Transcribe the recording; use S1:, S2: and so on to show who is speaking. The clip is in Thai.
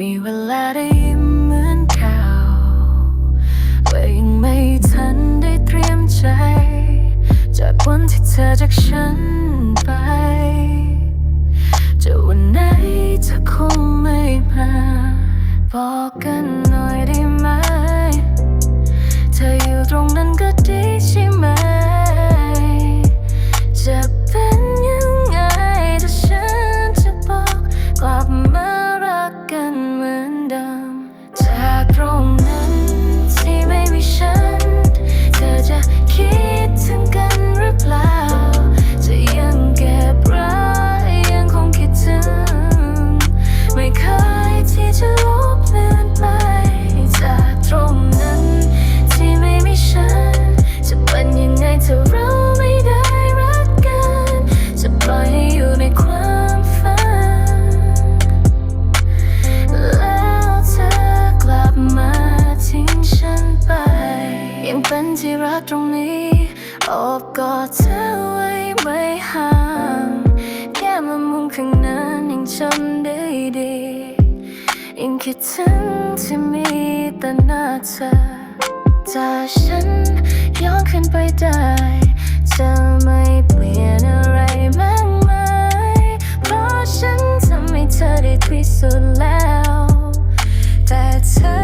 S1: มีเวลาได้ยิ้มเหมือนเก่าว่ายังไม่ทันได้เตรียมใจ จากวันที่เธอจากฉันไป จะวันไหนเธอคงไม่มาบอกกัน ในความฝัน แล้วเธอกลับมาทิ้งฉันไป ยังเป็นที่รักตรงนี้อบกอดเธอไว้ไม่ห่างแค่มามุมข้างนั้นยังจำได้ดียังคิดถึงที่มีแต่หน้าเธอจากฉันย้อนขึ้น so loud. That